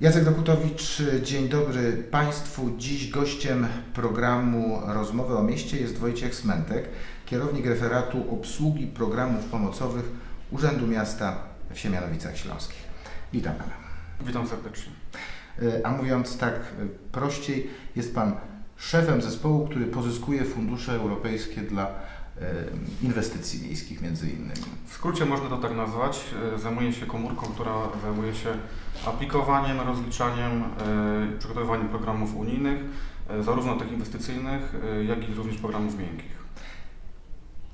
Jacek Dokutowicz, dzień dobry Państwu. Dziś gościem programu Rozmowy o Mieście jest Wojciech Smentek, kierownik referatu obsługi programów pomocowych Urzędu Miasta w Siemianowicach Śląskich. Witam Pana. Witam serdecznie. E, A mówiąc tak e, prościej, jest Pan szefem zespołu, który pozyskuje fundusze europejskie dla inwestycji miejskich między innymi. W skrócie można to tak nazwać. E, Zajmuję się komórką, która zajmuje się aplikowaniem, rozliczaniem e, i przygotowywaniem programów unijnych, e, zarówno tych inwestycyjnych, jak i również programów miękkich.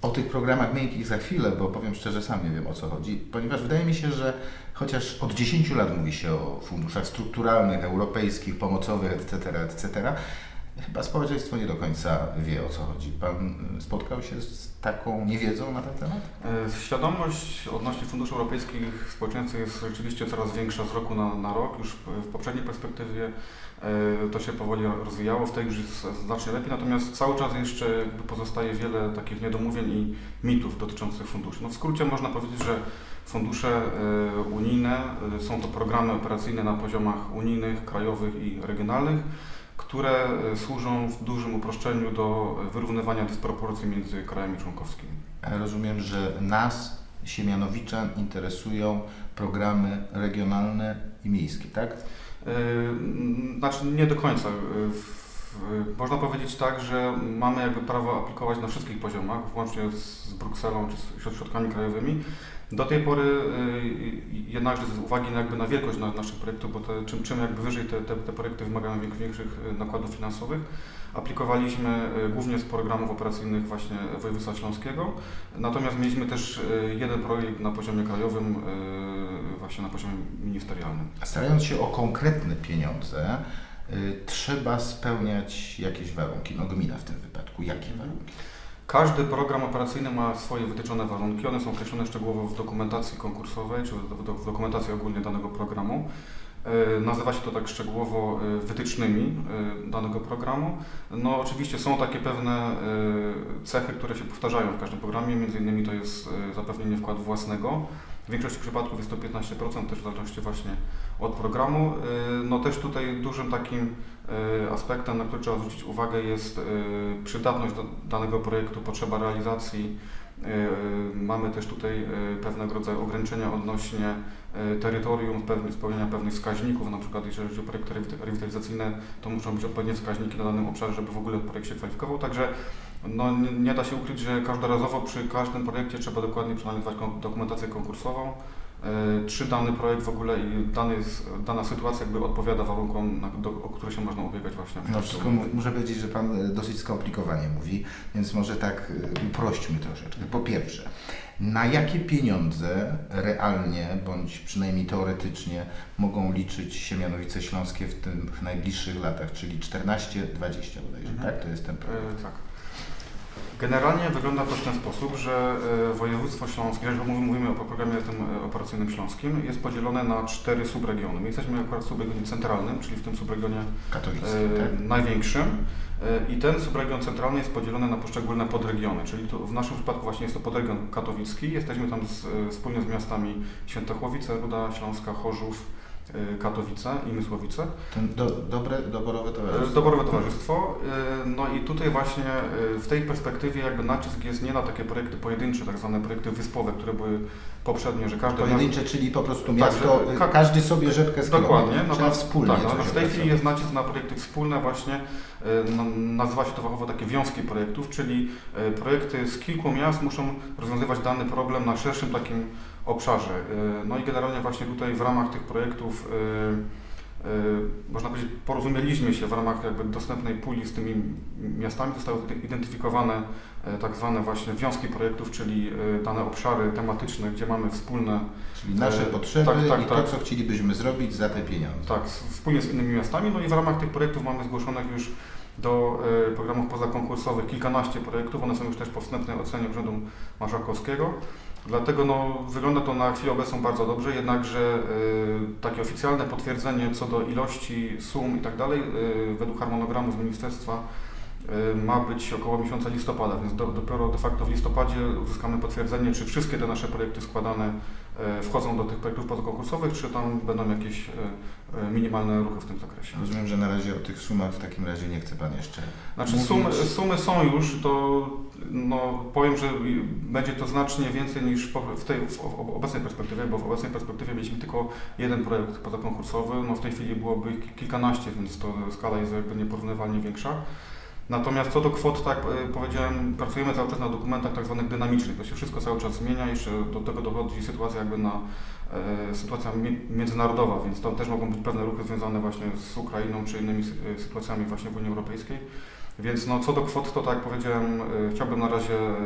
O tych programach miękkich za chwilę, bo powiem szczerze, sam nie wiem o co chodzi, ponieważ wydaje mi się, że chociaż od 10 lat mówi się o funduszach strukturalnych, europejskich, pomocowych, etc., etc., chyba społeczeństwo nie do końca wie o co chodzi. Pan y, spotkał się z taką niewiedzą na ten temat? E, Świadomość odnośnie funduszy europejskich w społeczeństwie jest rzeczywiście coraz większa z roku na, na rok. Już w- poprzedniej perspektywie e, to się powoli rozwijało, w tej już jest znacznie lepiej, natomiast cały czas jeszcze pozostaje wiele takich niedomówień i mitów dotyczących funduszy. No w skrócie można powiedzieć, że fundusze unijne są to programy operacyjne na poziomach unijnych, krajowych i regionalnych, które e, służą w dużym uproszczeniu do wyrównywania dysproporcji między krajami członkowskimi. Ja Rozumiem, że nas, Siemianowiczan, interesują programy regionalne i miejskie, tak? Znaczy nie do końca. W- Można powiedzieć tak, że mamy jakby prawo aplikować na wszystkich poziomach, włącznie z Brukselą czy z środ- środkami krajowymi. Do tej pory yy, jednakże z uwagi na, jakby na wielkość na, naszych projektów, bo te, czym, czym jakby wyżej te, te, te projekty wymagają większych, nakładów finansowych, aplikowaliśmy głównie z programów operacyjnych właśnie województwa śląskiego. Natomiast mieliśmy też jeden projekt na poziomie krajowym, właśnie na poziomie ministerialnym. Starając się o konkretne pieniądze, y, trzeba spełniać jakieś warunki. No gmina w tym wypadku. Jakie warunki? Każdy program operacyjny ma swoje wytyczone warunki. One są określone szczegółowo w dokumentacji konkursowej, czy w, do- w dokumentacji ogólnie danego programu. E, Nazywa się to tak szczegółowo e, wytycznymi danego programu. No oczywiście są takie pewne cechy, które się powtarzają w każdym programie, między innymi to jest zapewnienie wkładu własnego. W większości przypadków jest to 15%, też w zależności właśnie od programu. E, No też tutaj dużym takim e, aspektem, na który trzeba zwrócić uwagę jest e, przydatność do danego projektu, potrzeba realizacji. Mamy też tutaj pewnego rodzaju ograniczenia odnośnie terytorium, spełnienia pewnych wskaźników, na przykład jeżeli chodzi o projekty rewit- rewitalizacyjne, to muszą być odpowiednie wskaźniki na danym obszarze, żeby w ogóle projekt się kwalifikował, także no, nie, nie da się ukryć, że każdorazowo przy każdym projekcie trzeba dokładnie przeanalizować dokumentację konkursową, e, czy dany projekt w ogóle i dany, dana sytuacja jakby odpowiada warunkom, na, do, o które się można ubiegać właśnie. No wszystko mu- muszę powiedzieć, że Pan y, dosyć skomplikowanie mówi, więc może tak y, uprośćmy troszeczkę. Po pierwsze, na jakie pieniądze realnie, bądź przynajmniej teoretycznie mogą liczyć Siemianowice Śląskie w tych najbliższych latach, czyli 14-20 bodajże, Mhm. tak? To jest ten projekt. E, tak. Generalnie wygląda to w ten sposób, że e, województwo śląskie, jeżeli mówimy, o programie tym e, operacyjnym śląskim, jest podzielone na cztery subregiony. My jesteśmy akurat w subregionie centralnym, czyli w tym subregionie e, tak? największym. E, I ten subregion centralny jest podzielony na poszczególne podregiony, czyli w naszym przypadku właśnie jest to podregion katowicki. Jesteśmy tam z, wspólnie z miastami Świętochłowice, Ruda Śląska, Chorzów, Katowice i Mysłowice. Ten do, dobre, doborowe towarzystwo. Doborowe towarzystwo. Y, No i tutaj właśnie w tej perspektywie jakby nacisk jest nie na takie projekty pojedyncze, tak zwane projekty wyspowe, które były poprzednio, że każde Pojedyncze, czyli po prostu Tak, miasto, y, ka- każdy sobie rzepkę z Dokładnie. kilometrów, trzeba wspólnie tak, coś no, w tej chwili jest nacisk na projekty wspólne właśnie, na- nazywa się to fachowo takie wiązki projektów, czyli projekty z kilku miast muszą rozwiązywać dany problem na szerszym takim obszarze. Y, No i generalnie właśnie tutaj w ramach tych projektów y, można powiedzieć, porozumieliśmy się w ramach jakby dostępnej puli z tymi miastami, zostały identyfikowane tak zwane właśnie wiązki projektów, czyli dane obszary tematyczne, gdzie mamy wspólne, Czyli nasze potrzeby tak, tak, i to, tak. co chcielibyśmy zrobić za te pieniądze. tak, wspólnie z innymi miastami, no i w ramach tych projektów mamy zgłoszonych już do programów pozakonkursowych kilkanaście projektów, one są już też po wstępnej ocenie Urzędu Marszałkowskiego. Dlatego no, wygląda to na chwilę obecną bardzo dobrze, jednakże e, takie oficjalne potwierdzenie co do ilości sum i tak dalej, e, według harmonogramu z ministerstwa e, ma być około miesiąca listopada, więc do, dopiero de facto w listopadzie uzyskamy potwierdzenie, czy wszystkie te nasze projekty składane e, wchodzą do tych projektów pozakonkursowych, czy tam będą jakieś e, e, minimalne ruchy w tym zakresie. Rozumiem, że na razie o tych sumach w takim razie nie chce Pan jeszcze Znaczy sumy są już, to no, powiem, że będzie to znacznie więcej niż w tej w obecnej perspektywie, bo w obecnej perspektywie mieliśmy tylko jeden projekt pozakonkursowy, no w tej chwili byłoby ich kilkanaście, więc to skala jest jakby nieporównywalnie większa. Natomiast co do kwot, tak e, powiedziałem, pracujemy cały czas na dokumentach tak zwanych dynamicznych, to się wszystko cały czas zmienia, jeszcze do tego dochodzi sytuacja jakby na e, sytuacja mi- międzynarodowa, więc tam też mogą być pewne ruchy związane właśnie z Ukrainą czy innymi e, sytuacjami właśnie w Unii Europejskiej. Więc no, co do kwot, to tak jak powiedziałem, e, chciałbym na razie e,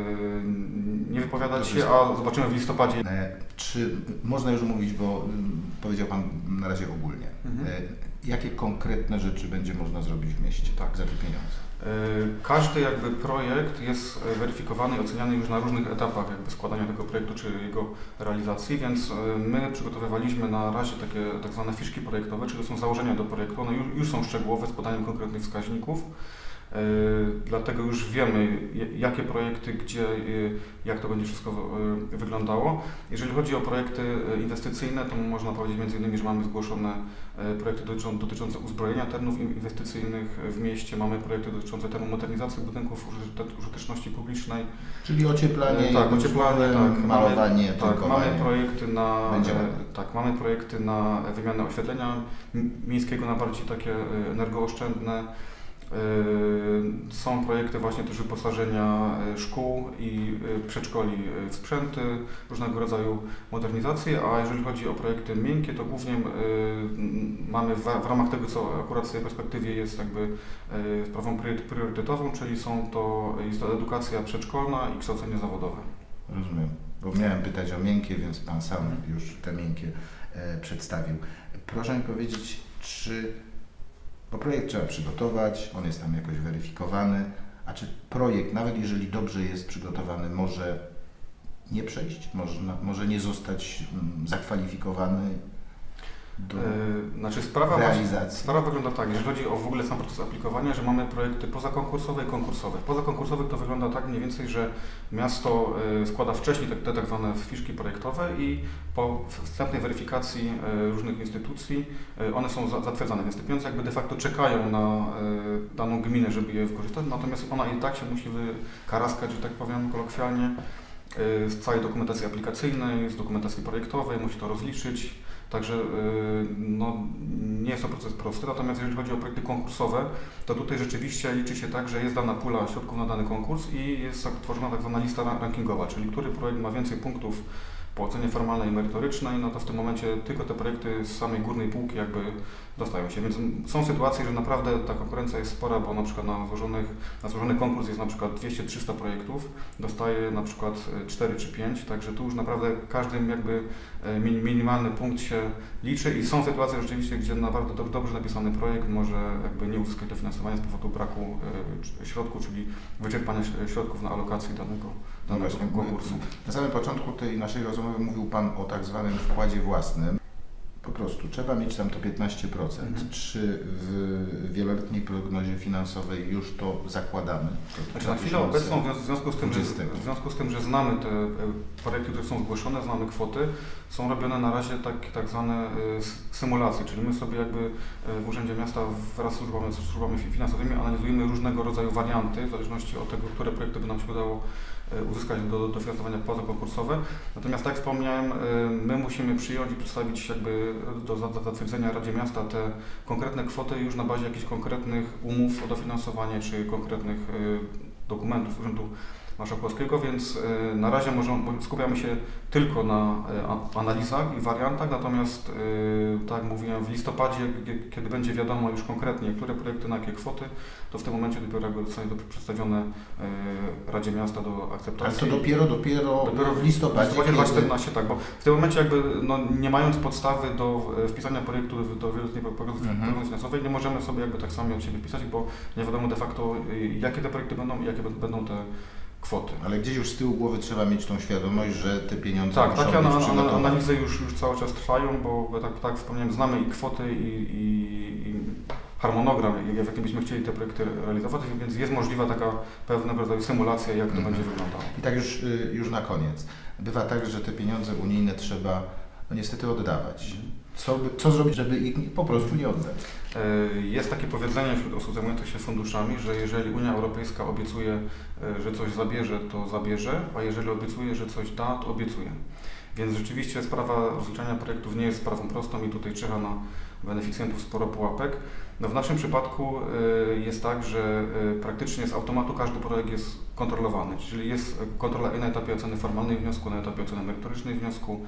nie wypowiadać się, a zobaczymy w listopadzie. E, Czy można już mówić, bo mm, powiedział Pan na razie ogólnie. Mhm. E, Jakie konkretne rzeczy będzie można zrobić w mieście Tak. za te pieniądze? E, Każdy jakby projekt jest weryfikowany i oceniany już na różnych etapach jakby składania tego projektu czy jego realizacji, więc my przygotowywaliśmy na razie takie tak zwane fiszki projektowe, czyli to są założenia do projektu, one już, już są szczegółowe z podaniem konkretnych wskaźników. E, Dlatego już wiemy, jakie projekty, gdzie, jak to będzie wszystko e, wyglądało. Jeżeli chodzi o projekty e, inwestycyjne, to można powiedzieć między innymi, że mamy zgłoszone projekty dotyczą, dotyczące uzbrojenia terenów in- inwestycyjnych w mieście, mamy projekty dotyczące termomodernizacji budynków użyte- użyteczności publicznej. Czyli ocieplanie, tak, ocieplanie, tak. malowanie, Mamy, tak, mamy projekty na ładnie. tak, mamy projekty na wymianę oświetlenia miejskiego na bardziej takie energooszczędne. E, Są projekty właśnie też wyposażenia e, szkół i e, przedszkoli e, w sprzęty, różnego rodzaju modernizacje, a jeżeli chodzi o projekty miękkie, to głównie mamy w, ramach tego, co akurat w tej perspektywie jest jakby sprawą priory- priorytetową, czyli są to, jest to edukacja przedszkolna i kształcenie zawodowe. Rozumiem, bo miałem pytać o miękkie, więc Pan sam już te miękkie przedstawił. Proszę mi powiedzieć, czy, bo projekt trzeba przygotować, on jest tam jakoś weryfikowany, a czy projekt, nawet jeżeli dobrze jest przygotowany, może nie przejść, może, może nie zostać mm, zakwalifikowany do E, Znaczy sprawa, realizacji? sprawa wygląda tak, jeżeli chodzi o w ogóle sam proces aplikowania, że mamy projekty pozakonkursowe i konkursowe. Pozakonkursowych to wygląda tak mniej więcej, że miasto e, składa wcześniej te, tak zwane fiszki projektowe i po wstępnej weryfikacji e, różnych instytucji one są za- zatwierdzane, więc te pieniądze jakby de facto czekają na daną gminę, żeby je wykorzystać, natomiast ona i tak się musi wykaraskać, że tak powiem kolokwialnie, z całej dokumentacji aplikacyjnej, z dokumentacji projektowej, musi to rozliczyć. Także y, no, nie jest to proces prosty, natomiast jeżeli chodzi o projekty konkursowe, to tutaj rzeczywiście liczy się tak, że jest dana pula środków na dany konkurs i jest tworzona tak zwana lista ra- rankingowa, czyli który projekt ma więcej punktów po ocenie formalnej i merytorycznej, no to w tym momencie tylko te projekty z samej górnej półki jakby dostają się. Więc są sytuacje, że naprawdę ta konkurencja jest spora, bo na przykład na, złożonych, na złożony konkurs jest na przykład 200-300 projektów, dostaje na przykład e, 4 czy 5, także tu już naprawdę każdym jakby e, mi- minimalny punkt się liczy i są sytuacje rzeczywiście, gdzie naprawdę do- dobrze napisany projekt może jakby nie uzyskać dofinansowania z powodu braku e, środków, czyli wyczerpania środków na alokację danego, No. Na samym początku tej naszej rozmowy mówił Pan o tak zwanym wkładzie własnym. Po prostu trzeba mieć tam to 15%. Mhm. Czy w wieloletniej prognozie finansowej już to zakładamy? To Znaczy na chwilę obecną, w związku- z, tym, że, 20. w związku z tym, że znamy te e, projekty, które są zgłoszone, znamy kwoty, są robione na razie tak, tak zwane e, symulacje, czyli my sobie jakby e, w Urzędzie Miasta wraz z służbami, z służbami fi- finansowymi analizujemy różnego rodzaju warianty, w zależności od tego, które projekty by nam się udało uzyskać do dofinansowania pozakonkursowe. Natomiast tak jak wspomniałem, my musimy przyjąć i przedstawić jakby do za- za- zatwierdzenia Radzie Miasta te konkretne kwoty już na bazie jakichś konkretnych umów o dofinansowanie czy konkretnych e, dokumentów Urzędu Marszałkowskiego, więc e, na razie możemy, skupiamy się tylko na a- analizach i wariantach, natomiast e, tak jak mówiłem, w listopadzie, kiedy będzie wiadomo już konkretnie, które projekty na jakie kwoty, to w tym momencie dopiero zostanie to przedstawione Radzie Miasta do Ale akceptacji. to dopiero, dopiero, Dopiero w listopadzie. W listopadzie kiedy- 2014, tak, bo w tym momencie jakby no, nie mając podstawy do wpisania projektu do, do wieloletniej prognozy Mhm. finansowej, nie możemy sobie jakby tak sami od siebie wpisać, bo nie wiadomo de facto y, jakie te projekty będą i jakie będą te kwoty. Ale gdzieś już z tyłu głowy trzeba mieć tą świadomość, że te pieniądze Tak, muszą takie być ana- przygotowane. analizy już, już cały czas trwają, bo tak, tak wspomniałem, znamy i kwoty i, i, i harmonogram, w jakim byśmy chcieli te projekty realizować, więc jest możliwa taka pewnego rodzaju symulacja, jak to Mhm. będzie wyglądało. I tak już, y, już na koniec. Bywa tak, że te pieniądze unijne trzeba no niestety oddawać. Co, co zrobić, żeby ich po prostu nie oddać? E, Jest takie powiedzenie wśród osób zajmujących się funduszami, że jeżeli Unia Europejska obiecuje, e, że coś zabierze, to zabierze, a jeżeli obiecuje, że coś da, to obiecuje. Więc rzeczywiście sprawa rozliczania projektów nie jest sprawą prostą i tutaj czyha na beneficjentów sporo pułapek. No w naszym przypadku e, jest tak, że praktycznie z automatu każdy projekt jest kontrolowany, czyli jest kontrola i na etapie oceny formalnej wniosku, na etapie oceny merytorycznej wniosku,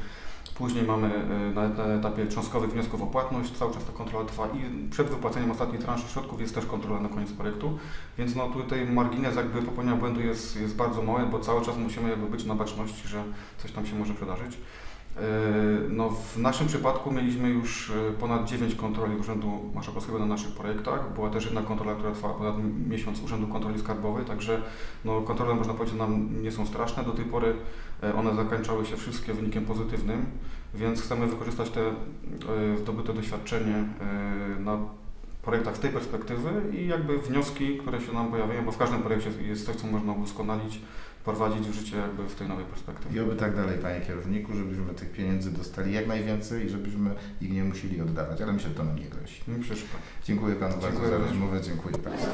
Później mamy e, na etapie cząstkowych wniosków o płatność, cały czas ta kontrola trwa i przed wypłaceniem ostatniej transzy środków jest też kontrola na koniec projektu, więc no tutaj margines jakby popełnienia błędu jest, jest bardzo mały, bo cały czas musimy jakby być na baczności, że coś tam się może przydarzyć. W naszym przypadku mieliśmy już e, ponad 9 kontroli Urzędu Marszałkowskiego na naszych projektach. Była też jedna kontrola, która trwała ponad miesiąc Urzędu Kontroli Skarbowej, także no, kontrole można powiedzieć nam nie są straszne. Do tej pory e, one zakończyły się wszystkie wynikiem pozytywnym, więc chcemy wykorzystać te e, zdobyte doświadczenie na projektach z tej perspektywy i jakby wnioski, które się nam pojawiają, bo w każdym projekcie jest coś, co można udoskonalić, prowadzić w życie jakby w tej nowej perspektywie. I oby tak dalej, panie kierowniku, żebyśmy tych pieniędzy dostali jak najwięcej i żebyśmy ich nie musieli oddawać, ale myślę, że to nam nie grozi. Mi przyszło. Dziękuję panu bardzo Dziękuję za bardzo. rozmowę, dziękuję państwu.